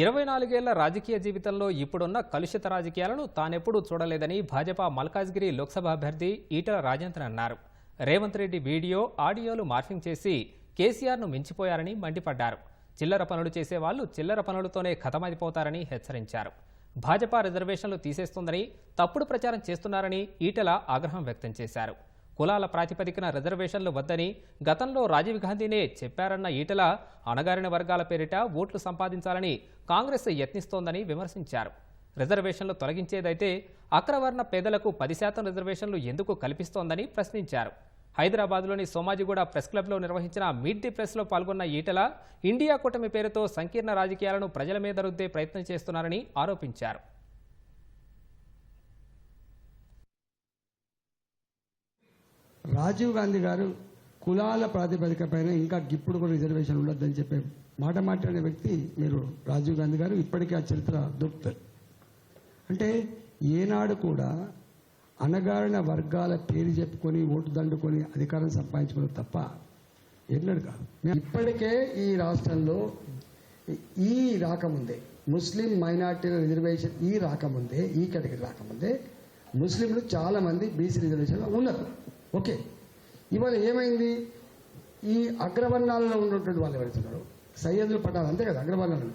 ఇరవై నాలుగేళ్ళ రాజకీయ జీవితంలో ఇప్పుడున్న కలుషిత రాజకీయాలను తానెప్పుడూ చూడలేదని భాజపా మల్కాజ్గిరి లోక్సభ అభ్యర్థి ఈటల రాజేంద్రన్ అన్నారు. రేవంత్ రెడ్డి వీడియో ఆడియోలు మార్ఫింగ్ చేసి కేసీఆర్ను మించిపోయారని మండిపడ్డారు. చిల్లర పనులు చేసే వాళ్ళు చిల్లర పనులతోనే ఖతమైపోతారని హెచ్చరించారు. భాజపా రిజర్వేషన్లు తీసేస్తుందని తప్పుడు ప్రచారం చేస్తున్నారని ఈటల ఆగ్రహం వ్యక్తం చేశారు. కులాల ప్రాతిపదికన రిజర్వేషన్లు వద్దని గతంలో రాజీవ్ గాంధీనే చెప్పారన్న ఈటల అణగారిన వర్గాల పేరిట ఓట్లు సంపాదించాలని కాంగ్రెస్ యత్నిస్తోందని విమర్శించారు. రిజర్వేషన్లు తొలగించేదైతే అగ్రవర్ణ పేదలకు పది శాతం రిజర్వేషన్లు ఎందుకు కల్పిస్తోందని ప్రశ్నించారు. హైదరాబాద్లోని సోమాజిగూడ ప్రెస్ క్లబ్లో నిర్వహించిన మీట్ ది ప్రెస్లో పాల్గొన్న ఈటల ఇండియా కూటమి పేరుతో సంకీర్ణ రాజకీయాలను ప్రజల మీద రుద్దే ప్రయత్నం చేస్తున్నారని ఆరోపించారు. రాజీవ్ గాంధీ గారు కులాల ప్రాతిపదిక పైన ఇంకా ఇప్పుడు కూడా రిజర్వేషన్ ఉండొద్దని చెప్పే మాట మాట్లాడే వ్యక్తి మీరు రాజీవ్ గాంధీ గారు. ఇప్పటికీ ఆ చరిత్ర దొరుకుతారు అంటే ఏనాడు కూడా అణగారిన వర్గాల పేరు చెప్పుకొని ఓటు దండుకొని అధికారం సంపాదించుకోవడం తప్ప ఎన్నడు కాదు. మేము ఇప్పటికే ఈ రాష్ట్రంలో ఈ రాకముందే ముస్లిం మైనార్టీల రిజర్వేషన్ ఈ రాకముందే ఈ కేటగిరీ రాకముందే ముస్లింలు చాలా మంది బీసీ రిజర్వేషన్లో ఉన్నారు. ఓకే. ఇవాళ ఏమైంది? ఈ అగ్రవర్ణాలలో ఉన్నటువంటి వాళ్ళు ఎవరైతున్నారు సయ్యదులు పట్టాలి అంతే కదా అగ్రవర్ణాలు.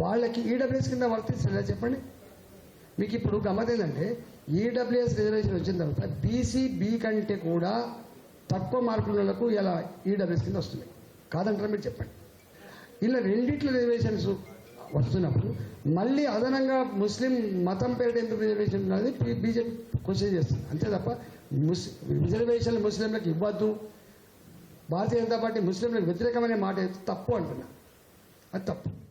వాళ్ళకి ఈడబ్ల్యూఎస్ కింద వర్తిస్తుందా చెప్పండి? మీకు ఇప్పుడు గమ్మత్ ఏంటంటే ఈడబ్ల్యూఎస్ రిజర్వేషన్ వచ్చిన తర్వాత బీసీ బీ కంటే కూడా తక్కువ మార్కులకు ఇలా ఈడబ్ల్యూఎస్ కింద వస్తుంది కాదంటారా మీరు చెప్పండి? ఇలా రెండిట్ల రిజర్వేషన్స్ వస్తున్నప్పుడు మళ్ళీ అదనంగా ముస్లిం మతం పేరిట ఎందుకు రిజర్వేషన్ ఉన్నది? బీజేపీ క్వశ్చన్ చేస్తుంది. అంతే తప్ప ముస్ రిజర్వేషన్లు ముస్లింలకు ఇవ్వద్దు. భారతీయ జనతా పార్టీ ముస్లింలకు వ్యతిరేకమైన మాట తప్పు అంటున్నా. అది తప్పు.